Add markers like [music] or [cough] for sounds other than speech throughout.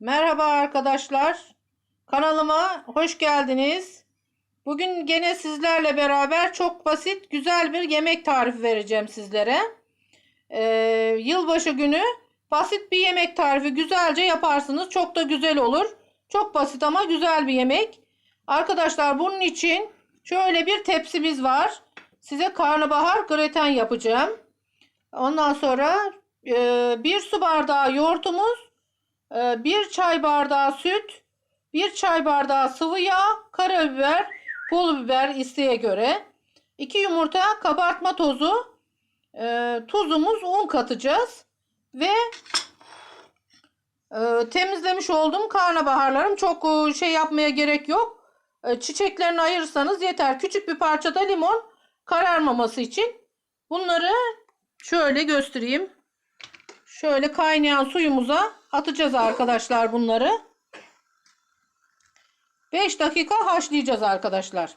Merhaba arkadaşlar. Kanalıma hoş geldiniz. Bugün gene sizlerle beraber çok basit, güzel bir yemek tarifi vereceğim sizlere. Ee, yılbaşı günü basit bir yemek tarifi güzelce yaparsınız. Çok da güzel olur. Çok basit ama güzel bir yemek. Arkadaşlar bunun için şöyle bir tepsimiz var. Size karnabahar greten yapacağım. Ondan sonra e, bir su bardağı yoğurtumuz, ee, bir çay bardağı süt, bir çay bardağı sıvı yağ, karabiber, pul biber isteğe göre, iki yumurta, kabartma tozu, e, tuzumuz, un katacağız ve e, temizlemiş olduğum karnabaharlarım çok e, şey yapmaya gerek yok. E, çiçeklerini ayırırsanız yeter. Küçük bir parçada limon kararmaması için bunları şöyle göstereyim. Şöyle kaynayan suyumuza atacağız arkadaşlar bunları. 5 dakika haşlayacağız arkadaşlar.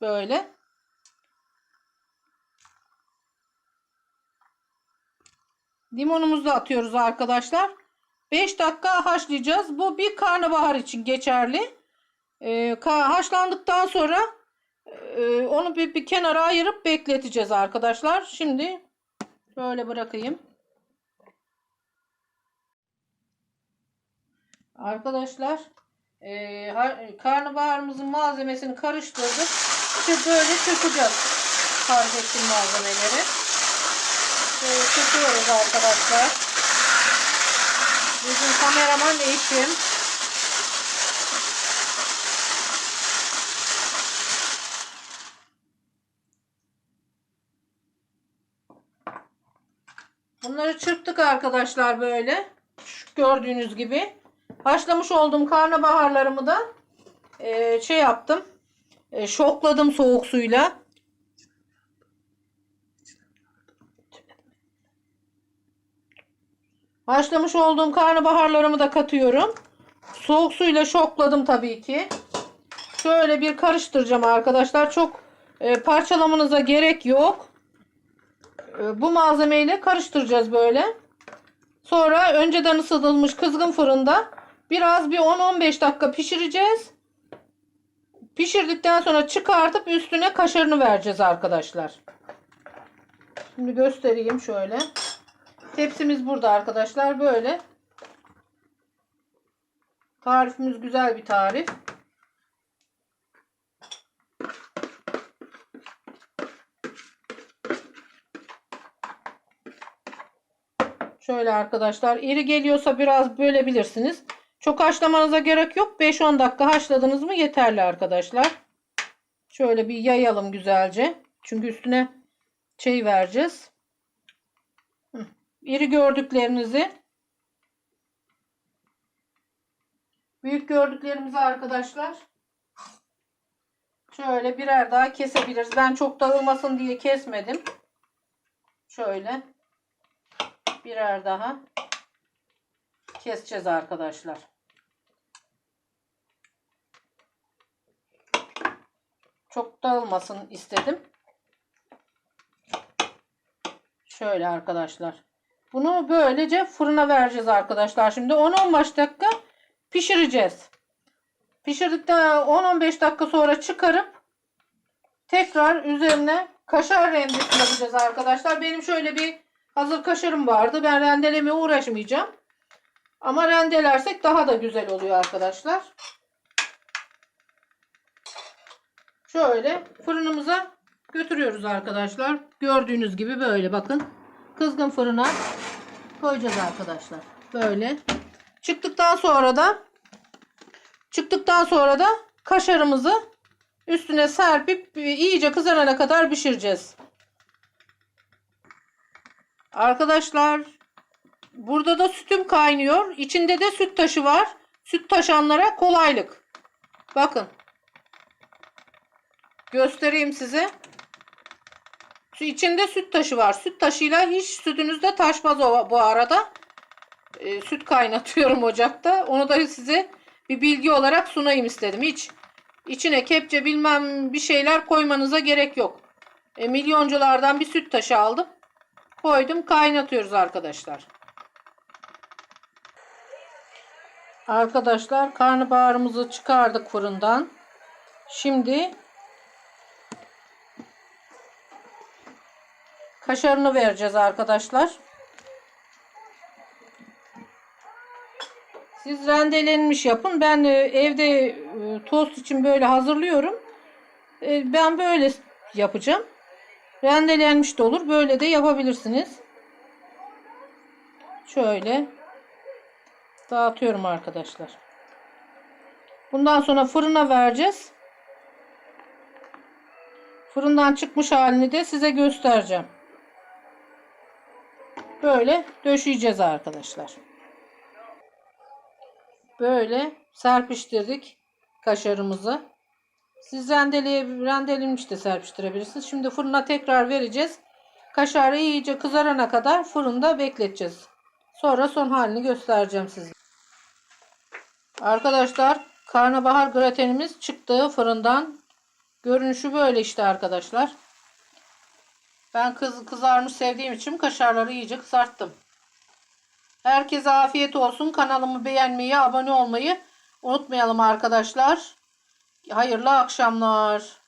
Böyle. Limonumuzu da atıyoruz arkadaşlar. 5 dakika haşlayacağız. Bu bir karnabahar için geçerli. Ee, haşlandıktan sonra e, onu bir, bir kenara ayırıp bekleteceğiz arkadaşlar. Şimdi böyle bırakayım. Arkadaşlar e, ha- karnabaharımızın malzemesini karıştırdık. İşte böyle çırpacağız. Ettiğim malzemeleri. Böyle çırpıyoruz arkadaşlar. Bizim kameraman eşim. Bunları çırptık arkadaşlar böyle. Gördüğünüz gibi. Haşlamış olduğum karnabaharlarımı da e, şey yaptım. E, şokladım soğuk suyla. Haşlamış olduğum karnabaharlarımı da katıyorum. Soğuk suyla şokladım tabii ki. Şöyle bir karıştıracağım arkadaşlar. Çok e, parçalamanıza gerek yok. E, bu malzemeyle karıştıracağız böyle. Sonra önceden ısıtılmış kızgın fırında biraz bir 10-15 dakika pişireceğiz. Pişirdikten sonra çıkartıp üstüne kaşarını vereceğiz arkadaşlar. Şimdi göstereyim şöyle. Tepsimiz burada arkadaşlar. Böyle. Tarifimiz güzel bir tarif. Şöyle arkadaşlar iri geliyorsa biraz bölebilirsiniz. Çok haşlamanıza gerek yok. 5-10 dakika haşladınız mı yeterli arkadaşlar. Şöyle bir yayalım güzelce. Çünkü üstüne şey vereceğiz. İri gördüklerinizi büyük gördüklerimizi arkadaşlar şöyle birer daha kesebiliriz. Ben çok dağılmasın diye kesmedim. Şöyle birer daha keseceğiz arkadaşlar. Çok dağılmasın istedim. Şöyle arkadaşlar. Bunu böylece fırına vereceğiz arkadaşlar. Şimdi 10-15 dakika pişireceğiz. Pişirdikten 10-15 dakika sonra çıkarıp tekrar üzerine kaşar rendesi yapacağız arkadaşlar. Benim şöyle bir hazır kaşarım vardı. Ben rendelemeye uğraşmayacağım. Ama rendelersek daha da güzel oluyor arkadaşlar. Şöyle fırınımıza götürüyoruz arkadaşlar. Gördüğünüz gibi böyle bakın. Kızgın fırına koyacağız arkadaşlar. Böyle. Çıktıktan sonra da çıktıktan sonra da kaşarımızı üstüne serpip iyice kızarana kadar pişireceğiz. Arkadaşlar burada da sütüm kaynıyor. İçinde de süt taşı var. Süt taşanlara kolaylık. Bakın. Göstereyim size. Şu içinde süt taşı var. Süt taşıyla hiç sütünüzde taşmaz o bu arada. Ee, süt kaynatıyorum [laughs] ocakta. Onu da size bir bilgi olarak sunayım istedim. Hiç içine kepçe bilmem bir şeyler koymanıza gerek yok. E, milyonculardan bir süt taşı aldım. Koydum kaynatıyoruz arkadaşlar. Arkadaşlar karnabaharımızı çıkardık fırından. Şimdi kaşarını vereceğiz arkadaşlar. Siz rendelenmiş yapın. Ben e, evde e, tost için böyle hazırlıyorum. E, Ben böyle yapacağım. Rendelenmiş de olur. Böyle de yapabilirsiniz. Şöyle dağıtıyorum arkadaşlar. Bundan sonra fırına vereceğiz. Fırından çıkmış halini de size göstereceğim. Böyle döşeyeceğiz arkadaşlar. Böyle serpiştirdik kaşarımızı. Siz rendelenmiş de serpiştirebilirsiniz. Şimdi fırına tekrar vereceğiz. Kaşarı iyice kızarana kadar fırında bekleteceğiz. Sonra son halini göstereceğim size. Arkadaşlar karnabahar gratenimiz çıktı fırından. Görünüşü böyle işte arkadaşlar. Ben kız kızarmış sevdiğim için kaşarları iyice kızarttım. Herkese afiyet olsun. Kanalımı beğenmeyi, abone olmayı unutmayalım arkadaşlar. Hayırlı akşamlar.